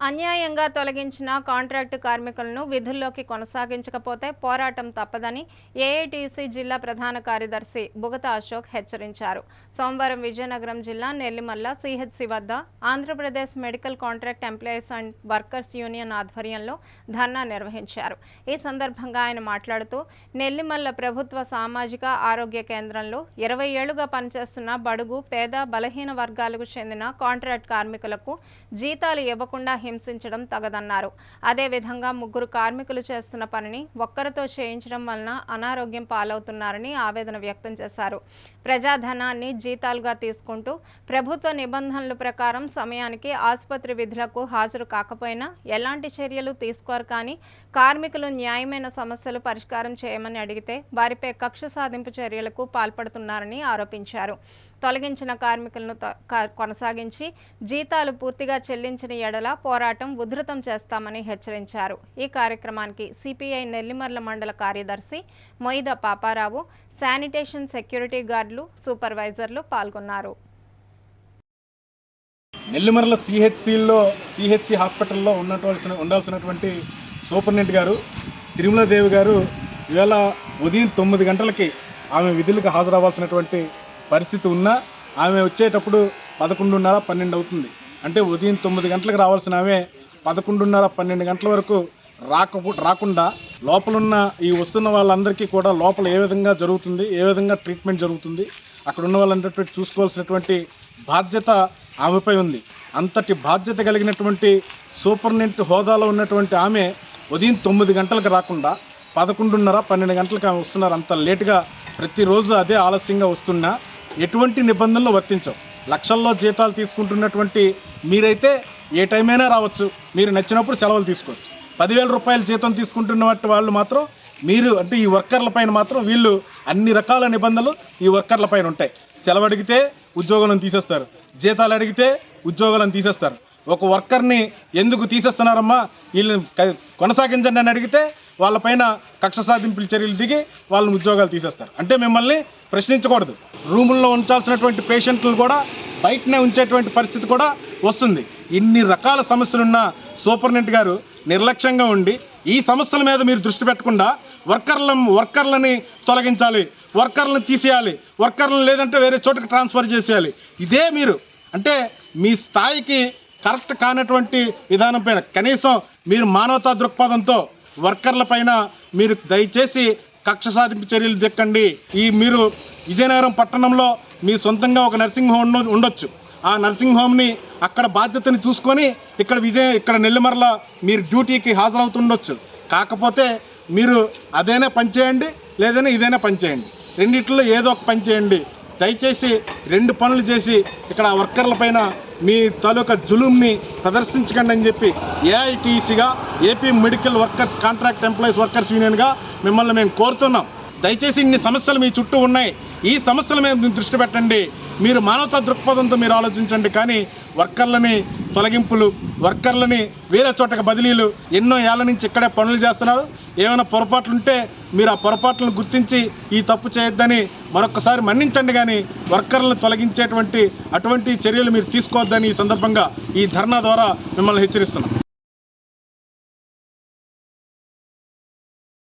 అన్యాయంగా తొలగించిన కాంట్రాక్టు కార్మికులను విధుల్లోకి కొనసాగించకపోతే పోరాటం తప్పదని ఏఐటీసీ జిల్లా ప్రధాన కార్యదర్శి బుగత అశోక్ హెచ్చరించారు. సోమవారం విజయనగరం జిల్లా నెల్లిమల్ల సిహెచ్సి వద్ద Andhra Pradesh medical contract employees and workers union ఆధ్వర్యంలో ధర్నా నిర్వహించారు. ఈ సందర్భంగా ఆయన మాట్లాడుతూ నెల్లిమల్ల ప్రభుత్వ సామాజిక ఆరోగ్య కేంద్రంలో ఇరవై ఏళ్ళుగా పనిచేస్తున్న బడుగు పేద బలహీన వర్గాలకు చెందిన కాంట్రాక్ట్ కార్మికులకు జీతాలు ఇవ్వకుండా హింసించడం తగదన్నారు. అదేవిధంగా ముగ్గురు కార్మికులు చేస్తున్న పనిని ఒక్కరితో చేయించడం వలన అనారోగ్యం పాలవుతున్నారని ఆవేదన వ్యక్తం చేశారు. ప్రజాధనాన్ని జీతాలుగా తీసుకుంటూ ప్రభుత్వ నిబంధనల ప్రకారం సమయానికి ఆసుపత్రి విధులకు హాజరు కాకపోయినా ఎలాంటి చర్యలు తీసుకోరు కానీ కార్మికులు న్యాయమైన సమస్యలు పరిష్కారం చేయమని అడిగితే వారిపై కక్ష సాధింపు చర్యలకు పాల్పడుతున్నారని ఆరోపించారు. తొలగించిన కార్మికులను త- కొనసాగించి జీతాలు పూర్తిగా చెల్లించిన ఎడల పోరాటం ఉధృతం చేస్తామని హెచ్చరించారు. ఈ కార్యక్రమానికి సిపిఐ నెల్లిమర్ల మండల కార్యదర్శి మొయిద పాపారావు శానిటేషన్ సెక్యూరిటీ గార్డులు సూపర్వైజర్లు పాల్గొన్నారు. నెల్లిమర్ల సిహెచ్సిలో సిహెచ్సి హాస్పిటల్లో ఉన్నటువంటి ఉండాల్సినటువంటి సూపరింటెండెంట్ గారు తిరుమలదేవి గారు ఇవాళ ఉదయం తొమ్మిది గంటలకి ఆమె విధులకు హాజరవ్వాల్సినటువంటి పరిస్థితి ఉన్నా ఆమె వచ్చేటప్పుడు పదకొండున్నర పన్నెండు అవుతుంది. అంటే ఉదయం తొమ్మిది గంటలకు రావాల్సిన ఆమె పదకొండున్నర పన్నెండు గంటల వరకు రాకపో రాకుండా లోపలున్న ఈ వస్తున్న వాళ్ళందరికీ కూడా లోపల ఏ విధంగా జరుగుతుంది ఏ విధంగా ట్రీట్మెంట్ జరుగుతుంది అక్కడ ఉన్న వాళ్ళందరికీ చూసుకోవాల్సినటువంటి బాధ్యత ఆమెపై ఉంది. అంతటి బాధ్యత కలిగినటువంటి సూపర్నెంట్ హోదాలో ఉన్నటువంటి ఆమె ఉదయం తొమ్మిది గంటలకు రాకుండా పదకొండున్నర పన్నెండు గంటలకు ఆమె వస్తున్నారు. అంత లేటుగా ప్రతిరోజు అదే ఆలస్యంగా వస్తున్నా ఎటువంటి నిబంధనలు వర్తించవు. లక్షల్లో జీతాలు తీసుకుంటున్నటువంటి మీరైతే ఏ టైం అయినా రావచ్చు. మీరు నచ్చినప్పుడు సెలవులు తీసుకోవచ్చు. పదివేల రూపాయల జీతం తీసుకుంటున్నటువంటి వాళ్ళు మాత్రం మీరు అంటే ఈ వర్కర్ల పైన మాత్రం వీళ్ళు అన్ని రకాల నిబంధనలు ఈ వర్కర్ల పైన ఉంటాయి. సెలవు అడిగితే ఉద్యోగాలను తీసేస్తారు. జీతాలు అడిగితే ఉద్యోగులను తీసేస్తారు. ఒక వర్కర్ని ఎందుకు తీసేస్తున్నారమ్మా? వీళ్ళని కొనసాగించండి అని అడిగితే వాళ్ళపైన కక్ష సాధింపుల చర్యలు దిగి వాళ్ళని ఉద్యోగాలు తీసేస్తారు. అంటే మిమ్మల్ని ప్రశ్నించకూడదు. రూముల్లో ఉంచాల్సినటువంటి పేషెంట్లు కూడా బయటనే ఉంచేటువంటి పరిస్థితి కూడా వస్తుంది. ఇన్ని రకాల సమస్యలున్న సూపరింటెండెంట్ గారు నిర్లక్ష్యంగా ఉండి ఈ సమస్యల మీద మీరు దృష్టి పెట్టకుండా వర్కర్ల వర్కర్లని తొలగించాలి వర్కర్లను తీసేయాలి వర్కర్లను లేదంటే వేరే చోటుకి ట్రాన్స్ఫర్ చేసేయాలి. ఇదే మీరు. అంటే మీ స్థాయికి కరెక్ట్ కానటువంటి విధానం పైన కనీసం మీరు మానవతా దృక్పథంతో వర్కర్ల పైన మీరు దయచేసి కక్ష సాధింపు చర్యలు దిక్కండి ఈ మీరు విజయనగరం పట్టణంలో మీ సొంతంగా ఒక నర్సింగ్ హోమ్ ఉండొచ్చు. ఆ నర్సింగ్ హోమ్ని అక్కడ బాధ్యతని చూసుకొని ఇక్కడ విజయ ఇక్కడ నెల్లిమర్ల మీరు డ్యూటీకి హాజరవుతుండొచ్చు. కాకపోతే మీరు అదైనా పని చేయండి లేదైనా ఇదైనా పనిచేయండి రెండిట్లో ఏదో ఒక పని చేయండి. దయచేసి రెండు పనులు చేసి ఇక్కడ వర్కర్ల పైన మీ తాలూకా జులుంని ప్రదర్శించకండి అని చెప్పి ఏఐటీసీగా AP medical workers contract employees workers యూనియన్గా మిమ్మల్ని మేము కోరుతున్నాం. దయచేసి ఇన్ని సమస్యలు మీ చుట్టూ ఉన్నాయి. ఈ సమస్యల మీద దృష్టి పెట్టండి. మీరు మానవతా దృక్పథంతో మీరు ఆలోచించండి. కానీ వర్కర్లని తొలగింపులు వర్కర్లని వేరే చోటకి బదిలీలు ఎన్నో ఏళ్ళ నుంచి ఇక్కడే పనులు చేస్తున్నారు. ఏమైనా పొరపాట్లు ఉంటే మీరు ఆ పొరపాట్లను గుర్తించి ఈ తప్పు చేయొద్దని మరొకసారి మన్నించండి. కానీ వర్కర్లను తొలగించేటువంటి అటువంటి చర్యలు మీరు తీసుకోవద్దని ఈ సందర్భంగా ఈ ధర్నా ద్వారా మిమ్మల్ని హెచ్చరిస్తున్నాం.